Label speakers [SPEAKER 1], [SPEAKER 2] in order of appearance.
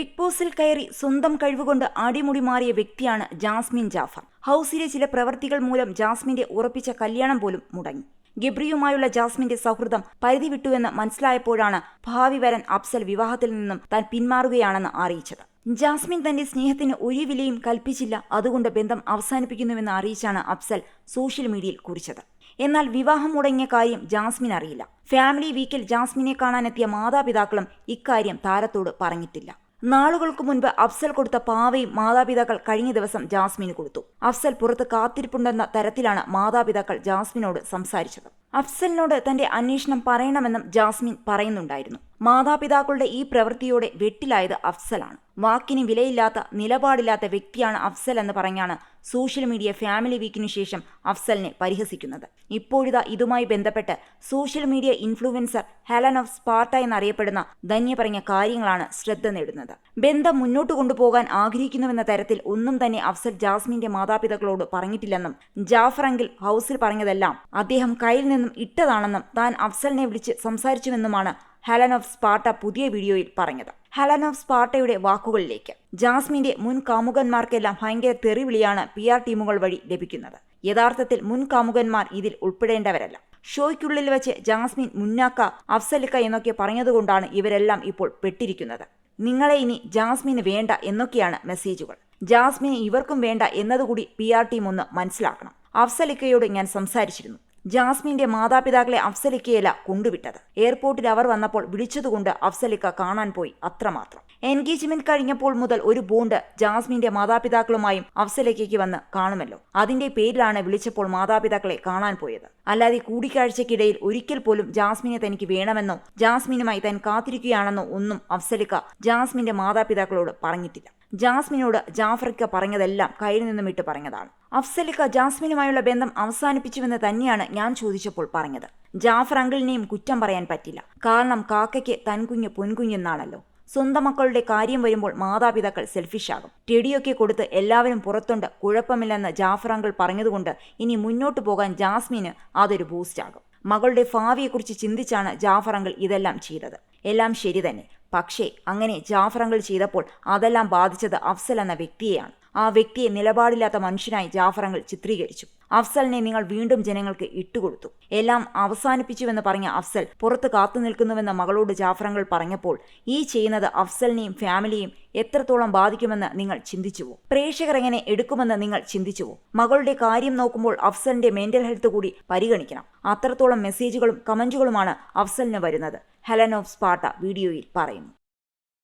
[SPEAKER 1] Big ബോസിൽ കയറി സ്വന്തം കഴിവുകൊണ്ട് അടിമുടി മാറിയ വ്യക്തിയാണ് ജാസ്മിൻ ജാഫർ. ഹൗസിലെ ചില പ്രവൃത്തികൾ മൂലം ജാസ്മിന്റെ ഉറപ്പിച്ച കല്യാണം പോലും മുടങ്ങി. ഗബ്രിയുമായുള്ള ജാസ്മിന്റെ സൗഹൃദം പരിധി വിട്ടുവെന്ന് മനസ്സിലായപ്പോഴാണ് ഭാവി വരൻ അഫ്സൽ വിവാഹത്തിൽ നിന്നും താൻ പിന്മാറുകയാണെന്ന് അറിയിച്ചത്. ജാസ്മിൻ തന്റെ സ്നേഹത്തിന് ഒരു വിലയും കൽപ്പിച്ചില്ല. അതുകൊണ്ട് ബന്ധം അവസാനിപ്പിക്കുന്നുവെന്ന് അറിയിച്ചാണ് അഫ്സൽ സോഷ്യൽ മീഡിയയിൽ കുറിച്ചത്. എന്നാൽ വിവാഹം മുടങ്ങിയ കാര്യം ജാസ്മിൻ അറിയില്ല. ഫാമിലി വീക്കിൽ ജാസ്മിനെ കാണാനെത്തിയ മാതാപിതാക്കളും ഇക്കാര്യം താരത്തോട് പറഞ്ഞിട്ടില്ല. നാളുകൾക്ക് മുൻപ് അഫ്സൽ കൊടുത്ത പാവയും മാതാപിതാക്കൾ കഴിഞ്ഞ ദിവസം ജാസ്മിന് കൊടുത്തു. അഫ്സൽ പുറത്ത് കാത്തിരിപ്പുണ്ടെന്ന തരത്തിലാണ് മാതാപിതാക്കൾ ജാസ്മിനോട് സംസാരിച്ചത്. അഫ്സലിനോട് തന്റെ അന്വേഷണം പറയണമെന്നും ജാസ്മിൻ പറയുന്നുണ്ടായിരുന്നു. മാതാപിതാക്കളുടെ ഈ പ്രവൃത്തിയോടെ വെട്ടിലായത് അഫ്സലാണ്. വാക്കിന് വിലയില്ലാത്ത നിലപാടില്ലാത്ത വ്യക്തിയാണ് അഫ്സൽ എന്ന് പറഞ്ഞാണ് സോഷ്യൽ മീഡിയ ഫാമിലി വീക്കിനു ശേഷം അഫ്സലിനെ പരിഹസിക്കുന്നത്. ഇപ്പോഴിതാ ഇതുമായി ബന്ധപ്പെട്ട് social media influencer Helen of Sparta എന്നറിയപ്പെടുന്ന ധന്യ പറഞ്ഞ കാര്യങ്ങളാണ് ശ്രദ്ധ നേടുന്നത്. ബന്ധം മുന്നോട്ട് കൊണ്ടുപോകാൻ ആഗ്രഹിക്കുന്നുവെന്ന തരത്തിൽ ഒന്നും തന്നെ അഫ്സൽ ജാസ്മിന്റെ മാതാപിതാക്കളോട് പറഞ്ഞിട്ടില്ലെന്നും ജാഫർ അങ്കിൾ ഹൗസിൽ പറഞ്ഞതെല്ലാം അദ്ദേഹം കയ്യിൽ നിന്നും ഇട്ടതാണെന്നും താൻ അഫ്സലിനെ വിളിച്ച് സംസാരിച്ചുവെന്നുമാണ് ഹെലൻ ഓഫ് സ്പാർട്ട പുതിയ വീഡിയോയിൽ പറഞ്ഞത്. ഹെലൻ ഓഫ് സ്പാർട്ടയുടെ വാക്കുകളിലേക്ക്. ജാസ്മിന്റെ മുൻ കാമുകന്മാർക്കെല്ലാം ഭയങ്കര തെറിവിളിയാണ് പി ആർ ടീമുകൾ വഴി ലഭിക്കുന്നത്. യഥാർത്ഥത്തിൽ മുൻ കാമുകന്മാർ ഇതിൽ ഉൾപ്പെടേണ്ടവരല്ല. ഷോയ്ക്കുള്ളിൽ വെച്ച് ജാസ്മിൻ മുന്നാക്ക അഫ്സലിക്ക എന്നൊക്കെ പറഞ്ഞതുകൊണ്ടാണ് ഇവരെല്ലാം ഇപ്പോൾ പെട്ടിരിക്കുന്നത്. നിങ്ങളെ ഇനി ജാസ്മിന് വേണ്ട എന്നൊക്കെയാണ് മെസ്സേജുകൾ. ജാസ്മിന് ഇവർക്കും വേണ്ട എന്നതുകൂടി പി ആർ ടീം ഒന്ന് മനസ്സിലാക്കണം. അഫ്സലിക്കയോട് ഞാൻ സംസാരിച്ചിരുന്നു. ജാസ്മിന്റെ മാതാപിതാക്കളെ അഫ്സലിക്കയല്ല കൊണ്ടുവിട്ടത്. എയർപോർട്ടിൽ അവർ വന്നപ്പോൾ വിളിച്ചതുകൊണ്ട് അഫ്സലിക്ക കാണാൻ പോയി അത്രമാത്രം. എൻഗേജ്മെന്റ് കഴിഞ്ഞപ്പോൾ മുതൽ ഒരു ബോണ്ട് ജാസ്മിന്റെ മാതാപിതാക്കളുമായും അഫ്സലിക്കയ്ക്ക് വന്ന് കാണുമല്ലോ. അതിന്റെ പേരിലാണ് വിളിച്ചപ്പോൾ മാതാപിതാക്കളെ കാണാൻ പോയത്. അല്ലാതെ കൂടിക്കാഴ്ചയ്ക്കിടയിൽ ഒരിക്കൽ പോലും ജാസ്മിനെ തനിക്ക് വേണമെന്നോ ജാസ്മിനുമായി താൻ കാത്തിരിക്കുകയാണെന്നോ ഒന്നും അഫ്സലിക്ക ജാസ്മിന്റെ മാതാപിതാക്കളോട് പറഞ്ഞിട്ടില്ല. ജാസ്മിനോട് ജാഫർക്ക പറഞ്ഞതെല്ലാം കയ്യിൽ നിന്നും ഇട്ട് പറഞ്ഞതാണ്. അഫ്സലിക്ക ജാസ്മിനുമായുള്ള ബന്ധം അവസാനിപ്പിച്ചുവെന്ന് തന്നെയാണ് ഞാൻ ചോദിച്ചപ്പോൾ പറഞ്ഞത്. ജാഫർ അങ്കിളിനെയും കുറ്റം പറയാൻ പറ്റില്ല. കാരണം കാക്കയ്ക്ക് തൻകുഞ്ഞ് പൊൻകുഞ്ഞെന്നാണല്ലോ. സ്വന്തം മക്കളുടെ കാര്യം വരുമ്പോൾ മാതാപിതാക്കൾ സെൽഫിഷാകും ടെടിയൊക്കെ കൊടുത്ത് എല്ലാവരും പുറത്തുണ്ട് കുഴപ്പമില്ലെന്ന് ജാഫർ അങ്കിൾ പറഞ്ഞതുകൊണ്ട് ഇനി മുന്നോട്ട് പോകാൻ ജാസ്മിന് അതൊരു ബൂസ്റ്റാകും മകളുടെ ഭാവിയെക്കുറിച്ച് ചിന്തിച്ചാണ് ജാഫർ അങ്കിൾ ഇതെല്ലാം ചെയ്തത്. എല്ലാം ശരി തന്നെ. പക്ഷേ അങ്ങനെ ജാഫറങ്ങൾ ചെയ്തപ്പോൾ അതെല്ലാം ബാധിച്ചത് അഫ്സൽ എന്ന വ്യക്തിയെയാണ്. ആ വ്യക്തിയെ നിലപാടില്ലാത്ത മനുഷ്യനായി ജാഫറങ്ങൾ ചിത്രീകരിച്ചു. അഫ്സലിനെ നിങ്ങൾ വീണ്ടും ജനങ്ങൾക്ക് ഇട്ടുകൊടുത്തു. എല്ലാം അവസാനിപ്പിച്ചുവെന്ന് പറഞ്ഞ അഫ്സൽ പുറത്ത് കാത്തു നിൽക്കുന്നുവെന്ന മകളോട് ജാഫറങ്ങൾ പറഞ്ഞപ്പോൾ ഈ ചെയ്യുന്നത് അഫ്സലിനെയും ഫാമിലിയെയും എത്രത്തോളം ബാധിക്കുമെന്ന് നിങ്ങൾ ചിന്തിച്ചുവോ? പ്രേക്ഷകർ എങ്ങനെ എടുക്കുമെന്ന് നിങ്ങൾ ചിന്തിച്ചുവോ? മകളുടെ കാര്യം നോക്കുമ്പോൾ അഫ്സലിന്റെ മെന്റൽ ഹെൽത്ത് കൂടി പരിഗണിക്കണം. അത്രത്തോളം മെസ്സേജുകളും കമന്റുകളുമാണ് അഫ്സലിന് വരുന്നത്. ഹെലൻ ഓഫ് സ്പാട്ട വീഡിയോയിൽ പറയുന്നു.